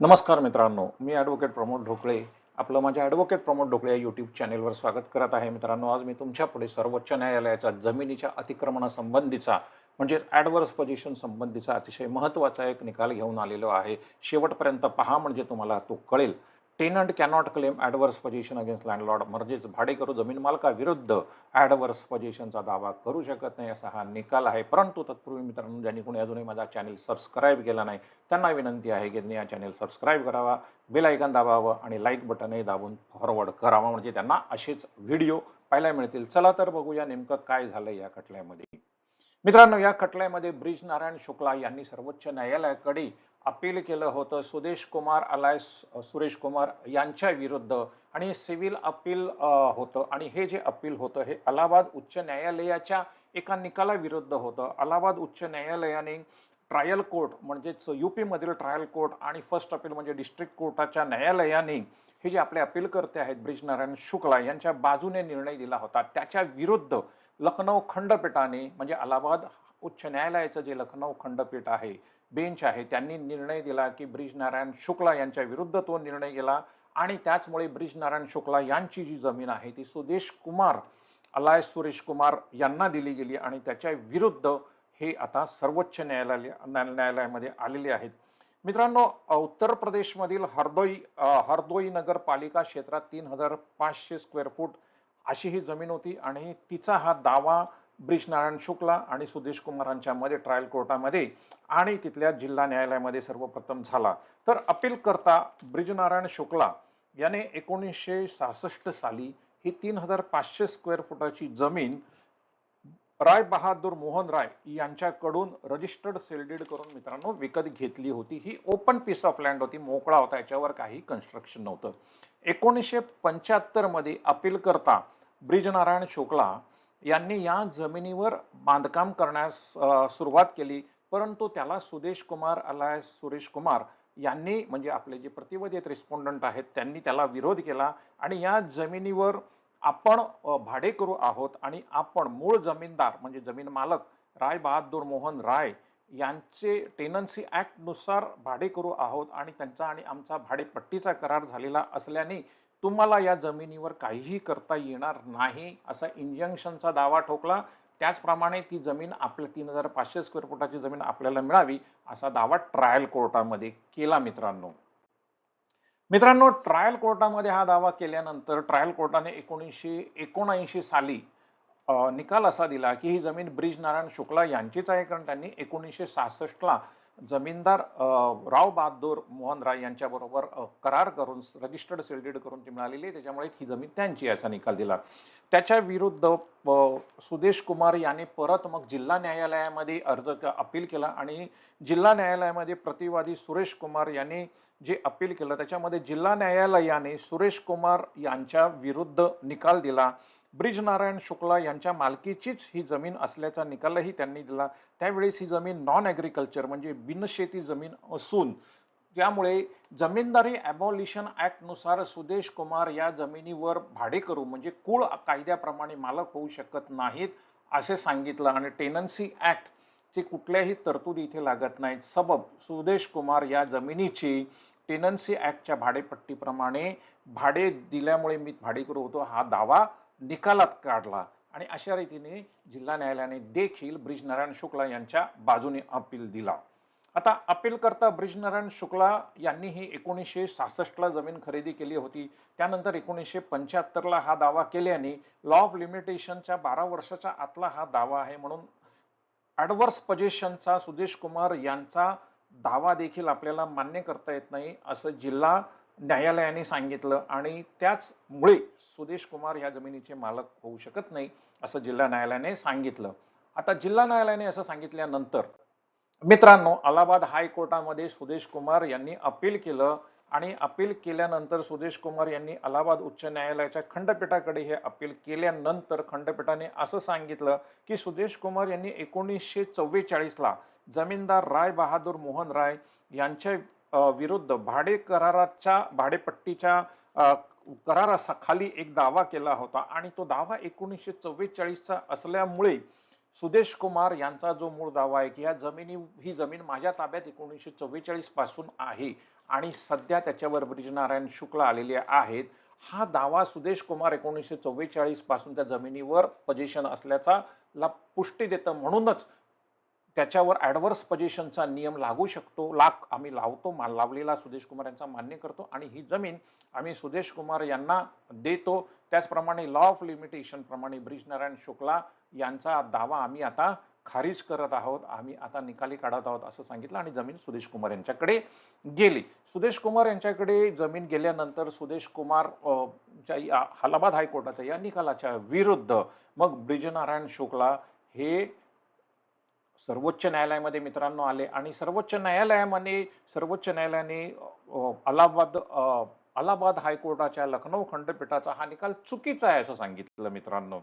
नमस्कार मित्रांनो मी ॲडव्होकेट प्रमोद ढोकळे. आपलं माझ्या ॲडव्होकेट प्रमोद ढोकळे या यूट्यूब चॅनेलवर स्वागत करत आहे. मित्रांनो आज मी तुमच्यापुढे सर्वोच्च न्यायालयाचा जमिनीच्या अतिक्रमणासंबंधीचा म्हणजे ॲडवर्स पोझिशन संबंधीचा अतिशय महत्त्वाचा एक निकाल घेऊन आलेलो आहे. शेवटपर्यंत पहा म्हणजे तुम्हाला तो कळेल. Tenant cannot claim adverse possession against landlord. म्हणजेच भाडेकरू जमीन मालकाविरुद्ध ॲडवर्स पोझिशनचा दावा करू शकत नाही असा हा निकाल आहे. परंतु तत्पूर्वी मित्रांनो ज्यांनी कोणी अजूनही माझा चॅनल सबस्क्राईब केला नाही त्यांना विनंती आहे की त्यांनी हा चॅनल सबस्क्राईब करावा बेल आयकन दाबावं आणि लाईक बटनही दाबून फॉरवर्ड करावा. म्हणजे त्यांना असेच व्हिडिओ पाहायला मिळतील. चला तर बघूया नेमकं काय झालं या खटल्यामध्ये. मित्रांनो या खटल्यामध्ये ब्रिज नारायण शुक्ला यांनी सर्वोच्च न्यायालयाकडे अपील केलं होतं. सुदेश कुमार अलाय सुरेश कुमार यांच्या विरुद्ध. आणि सिव्हिल अपील होतं. आणि हे जे अपील होतं हे अलाहाबाद उच्च न्यायालयाच्या एका निकालाविरुद्ध होतं. अलाहाबाद उच्च न्यायालयाने ट्रायल कोर्ट म्हणजेच यूपीमधील ट्रायल कोर्ट आणि फर्स्ट अपील म्हणजे डिस्ट्रिक्ट कोर्टाच्या न्यायालयाने हे जे आपले अपील करते आहेत ब्रिज नारायण शुक्ला यांच्या बाजूने निर्णय दिला होता. त्याच्या विरुद्ध लखनौ खंडपीठाने म्हणजे अलाहाबाद उच्च न्यायालयाचं जे लखनौ खंडपीठ आहे बेंच आहे. त्यांनी निर्णय दिला की ब्रिज नारायण शुक्ला यांच्या विरुद्ध तो निर्णय गेला आणि त्याचमुळे ब्रिज नारायण शुक्ला यांची जी जमीन आहे ती सुदेश कुमार अलाय सुरेश कुमार यांना दिली गेली आणि त्याच्या विरुद्ध हे आता सर्वोच्च न्यायालय न्यायालयामध्ये आलेले आहेत. मित्रांनो उत्तर प्रदेशमधील हरदोई हरदोई नगरपालिका क्षेत्रात तीन हजार पाचशे स्क्वेअर फूट अशी ही जमीन होती आणि तिचा हा दावा ब्रिज नारायण शुक्ला आणि सुदेश कुमारांच्या मध्ये ट्रायल कोर्टामध्ये आणि तिथल्या जिल्हा न्यायालयामध्ये सर्वप्रथम झाला. तर अपील करता ब्रिजनारायण शुक्ला याने एकोणीसशे सहासष्ट साली ही तीन हजार पाचशे स्क्वेअर फुटाची जमीन राय बहादूर मोहन राय यांच्याकडून रजिस्टर्ड सेल्डेड करून मित्रांनो विकत घेतली होती. ही ओपन पीस ऑफ लँड होती. मोकळा होता. याच्यावर काही कन्स्ट्रक्शन नव्हतं. एकोणीसशे पंच्याहत्तरमध्ये अपील करता ब्रिजनारायण शुक्ला यांनी या जमिनीवर बांधकाम करण्यास सुरुवात केली. परंतु त्याला सुदेश कुमार अलाय सुरेश कुमार यांनी म्हणजे आपले जे प्रतिवादित रिस्पॉन्डंट आहेत त्यांनी त्याला विरोध केला. आणि या जमिनीवर आपण भाडे करू आहोत आणि आपण मूळ जमीनदार म्हणजे जमीन मालक राय बहादूर मोहन राय यांचे टेनन्सी ऍक्टनुसार भाडेकरू आहोत. आणि त्यांचा आणि आमचा भाडेपट्टीचा करार झालेला असल्याने तुम्हाला या जमिनीवर काहीही करता येणार नाही असा इंजंक्शनचा दावा ठोकला. त्याचप्रमाणे ती जमीन आपल्या तीन हजार पाचशे स्क्वेअर फुटाची जमीन आपल्याला मिळावी असा दावा ट्रायल कोर्टामध्ये केला मित्रांनो. मित्रांनो ट्रायल कोर्टामध्ये हा दावा केल्यानंतर ट्रायल कोर्टाने एकोणीसशे एकोणऐंशी साली निकाल असा दिला की ही जमीन ब्रिज नारायण शुक्ला यांचीच आहे कारण त्यांनी एकोणीसशे सहासष्टला जमीनदार राव बहादूर मोहन राय यांच्या बरोबर करार करून रजिस्टर्ड सेल्डेड करून ती मिळालेली त्याच्यामुळे ही जमीन त्यांची असा निकाल दिला. त्याच्या विरुद्ध सुदेश कुमार यांनी परत मग जिल्हा न्यायालयामध्ये अर्ज अपील केला आणि जिल्हा न्यायालयामध्ये प्रतिवादी सुरेश कुमार यांनी जे अपील केलं त्याच्यामध्ये जिल्हा न्यायालयाने सुरेश कुमार यांच्या विरुद्ध निकाल दिला. ब्रिज नारायण शुक्ला यांच्या मालकीचीच ही जमीन असल्याचा निकालही त्यांनी दिला. त्यावेळेस ही जमीन नॉन ॲग्रिकल्चर म्हणजे बिनशेती जमीन असून त्यामुळे जमीनदारी ॲबॉलिशननुसार सुदेश कुमार या जमिनीवर भाडेकरू म्हणजे कुळ कायद्याप्रमाणे मालक होऊ शकत नाहीत असे सांगितलं. आणि टेनन्सी ऍक्ट ची कुठल्याही तरतुदी इथे लागत नाहीत. सबब सुदेश कुमार या जमिनीची टेनन्सी ऍक्टच्या भाडेपट्टीप्रमाणे भाडे दिल्यामुळे मी भाडेकरू होतो. हा दावा निकालात काढला. आणि अशा रीतीने जिल्हा न्यायालयाने देखील ब्रिजनारायण शुक्ला यांच्या बाजूने अपील दिला. आता अपील करता ब्रिजनारायण शुक्ला यांनीही एकोणीसशे सहासष्टला जमीन खरेदी केली होती. त्यानंतर एकोणीसशे पंच्याहत्तरला हा दावा केल्याने लॉ ऑफ लिमिटेशनच्या बारा वर्षाच्या आतला हा दावा आहे म्हणून ॲडवर्स पजेशनचा सुदेश कुमार यांचा दावा देखील आपल्याला मान्य करता येत नाही असं जिल्हा न्यायालयाने सांगितलं. आणि त्याचमुळे सुदेश कुमार या जमिनीचे मालक होऊ शकत नाही असं जिल्हा न्यायालयाने सांगितलं. आता जिल्हा न्यायालयाने असं सांगितल्यानंतर मित्रांनो अलाहाबाद हायकोर्टामध्ये सुदेश कुमार यांनी अपील केलं आणि अपील केल्यानंतर सुदेश कुमार यांनी अलाहाबाद उच्च न्यायालयाच्या खंडपीठाकडे हे अपील केल्यानंतर खंडपीठाने असं सांगितलं की सुदेश कुमार यांनी एकोणीसशे चव्वेचाळीसला जमीनदार राय बहादूर मोहन राय यांच्या विरुद्ध भाडे कराराच्या भाडेपट्टीच्या कराराखाली एक दावा केला होता आणि तो दावा एकोणीसशे चव्वेचाळीसचा असल्यामुळे सुदेश कुमार यांचा जो मूळ दावा आहे की या जमिनी ही जमीन माझ्या ताब्यात एकोणीसशे चव्वेचाळीसपासून आहे आणि सध्या त्याच्यावर ब्रिजनारायण शुक्ल आलेले आहेत हा दावा सुदेश कुमार एकोणीसशे चव्वेचाळीसपासून त्या जमिनीवर पजेशन असल्याचा ला पुष्टी देतं म्हणूनच त्याच्यावर ॲडव्हर्स पजेशनचा नियम लागू शकतो लाख आम्ही लावतो मा- लावलेला सुदेश कुमार यांचा मान्य करतो आणि ही जमीन आम्ही सुदेश कुमार यांना देतो. त्याचप्रमाणे लॉ ऑफ लिमिटेशनप्रमाणे ब्रिजनारायण शुक्ला यांचा दावा आम्ही आता खारिज करत आहोत आम्ही आता निकाली काढत आहोत असं सांगितलं आणि जमीन सुदेश कुमार यांच्याकडे गेली. सुदेश कुमार यांच्याकडे जमीन गेल्यानंतर सुदेश कुमार च्या या अलाहाबाद हायकोर्टाच्या या निकालाच्या विरुद्ध मग ब्रिजनारायण शुक्ला हे सर्वोच्च न्यायालयामध्ये मित्रांनो आले आणि सर्वोच्च न्यायालयामध्ये सर्वोच्च न्यायालयाने अलाहाबाद अलाहाबाद हायकोर्टाच्या लखनौ खंडपीठाचा हा निकाल चुकीचा आहे असं सांगितलं मित्रांनो.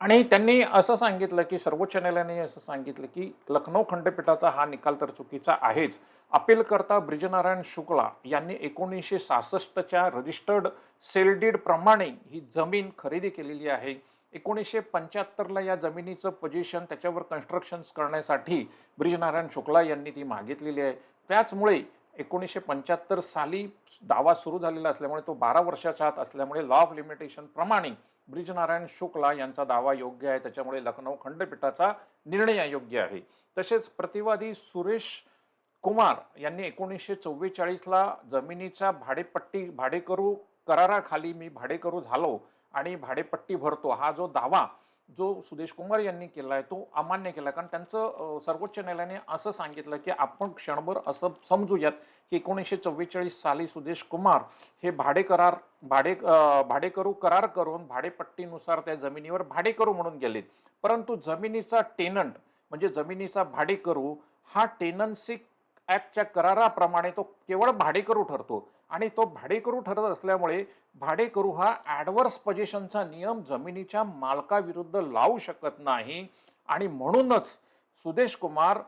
आणि त्यांनी असं सांगितलं की सर्वोच्च न्यायालयाने असं सांगितलं की लखनौ खंडपीठाचा हा निकाल तर चुकीचा आहेच. अपीलकर्ता ब्रिजनारायण शुक्ला यांनी एकोणीसशे सहासष्टच्या रजिस्टर्ड सेलडीड प्रमाणे ही जमीन खरेदी केलेली आहे. एकोणीसशे पंच्याहत्तरला या जमिनीचं पोजिशन त्याच्यावर कन्स्ट्रक्शन करण्यासाठी ब्रिजनारायण शुक्ला यांनी ती मागितलेली आहे. त्याचमुळे एकोणीसशे पंच्याहत्तर साली दावा सुरू झालेला असल्यामुळे तो बारा वर्षाच्या आत असल्यामुळे लॉ ऑफ लिमिटेशन प्रमाणे ब्रिजनारायण शुक्ला यांचा दावा योग्य आहे. त्याच्यामुळे लखनौ खंडपीठाचा निर्णय योग्य आहे. तसेच प्रतिवादी सुरेश कुमार यांनी एकोणीसशे चव्वेचाळीसला जमिनीचा भाडेपट्टी भाडेकरू कराराखाली मी भाडेकरू झालो आणि भाडेपट्टी भरतो. हा जो दावा जो सुदेश कुमार यांनी केला आहे तो अमान्य केला कारण त्यांचं सर्वोच्च न्यायालयाने असं सांगितलं की आपण क्षणभर असं समजूयात की एकोणीसशे चव्वेचाळीस साली सुदेश कुमार हे भाडे करार भाडे भाडेकरू करार करून भाडेपट्टीनुसार त्या जमिनीवर भाडेकरू म्हणून गेलेत. परंतु जमिनीचा टेनंट म्हणजे जमिनीचा भाडेकरू हा टेनन्सी ऍक्टच्या कराराप्रमाणे तो केवळ भाडेकरू ठरतो. आणि तो भाडेकरू ठरत असल्यामुळे भाडेकरू हा ऍडव्हर्स पोझिशनचा नियम जमिनीच्या मालकाविरुद्ध लावू शकत नाही. आणि म्हणूनच सुदेश कुमार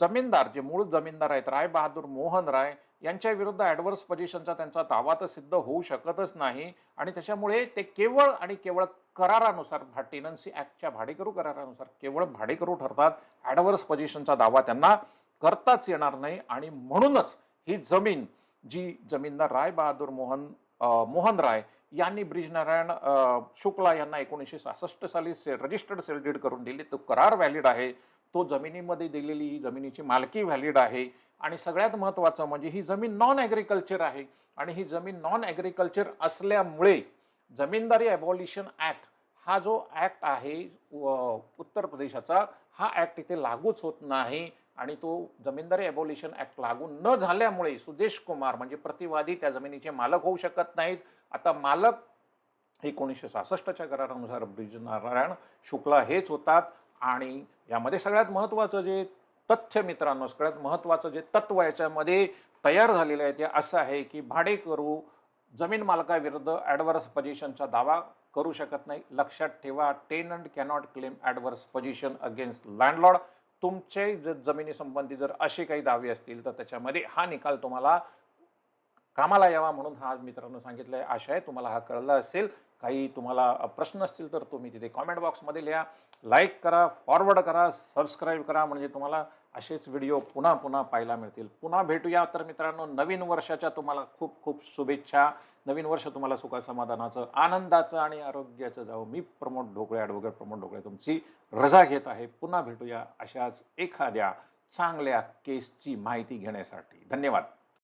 जमीनदार जे मूळ जमीनदार आहेत राय बहादूर मोहन राय यांच्या विरुद्ध ऍडव्हर्स पोझिशनचा त्यांचा दावा तर सिद्ध होऊ शकतच नाही. आणि त्याच्यामुळे ते केवळ आणि केवळ करारानुसार भा टेनन्सी ऍक्टच्या भाडेकरू करारानुसार केवळ भाडेकरू ठरतात. ऍडव्हर्स पोझिशनचा दावा त्यांना करताच येणार नाही. आणि म्हणूनच ही जमीन जी जमीनदार राय बहादूर मोहन मोहन राय यांनी ब्रिजनारायण शुक्ला यांना एकोणीसशे सहासष्ट साली से रजिस्टर्ड सेलडीड करून दिली. तो करार व्हॅलिड आहे. तो जमिनीमध्ये दिलेली ही जमिनीची मालकी व्हॅलिड आहे. आणि सगळ्यात महत्वाचं म्हणजे ही जमीन नॉन ॲग्रिकल्चर आहे. आणि ही जमीन नॉन ॲग्रिकल्चर असल्यामुळे जमीनदारी अबॉलिशन ॲक्ट हा जो ॲक्ट आहे व- उत्तर प्रदेशाचा हा ॲक्ट इथे लागूच होत नाही. आणि तो जमीनदारी अबॉलिशन ऍक्ट लागू न झाल्यामुळे सुदेश कुमार म्हणजे प्रतिवादी त्या जमिनीचे मालक होऊ शकत नाहीत. आता मालक एकोणीसशे सहासष्टच्या करारानुसार ब्रिजनारायण शुक्ला हेच होतात. आणि यामध्ये सगळ्यात महत्वाचं जे तथ्य मित्रांनो सगळ्यात महत्वाचं जे तत्व याच्यामध्ये तयार झालेलं आहे ते असं आहे की भाडेकरू जमीन मालकाविरुद्ध ऍडव्हर्स पोझिशनचा दावा करू शकत नाही. लक्षात ठेवा tenant cannot claim adverse possession against landlord तुमचे जर जमिनी संबंधी जर असे काही दावे असतील तर त्याच्यामध्ये हा निकाल तुम्हाला कामाला यावा म्हणून हा मित्रांनो सांगितलंय. आशा आहे तुम्हाला हा कळला असेल. काही तुम्हाला प्रश्न असतील तर तुम्ही तिथे कॉमेंट बॉक्समध्ये लिहा. लाईक करा फॉरवर्ड करा सबस्क्राईब करा. म्हणजे तुम्हाला असेच व्हिडिओ पुन्हा पुन्हा पाहायला मिळतील. पुन्हा भेटूया. तर मित्रांनो नवीन वर्षाच्या तुम्हाला खूप खूप शुभेच्छा. नवीन वर्ष तुम्हाला सुखासमाधानाचं आनंदाचं आणि आरोग्याचं जावं. मी प्रमोद ढोकळे ॲडव्होकेट प्रमोद ढोकळे तुमची रजा घेत आहे. पुन्हा भेटूया अशाच एखाद्या चांगल्या केसची माहिती घेण्यासाठी. धन्यवाद.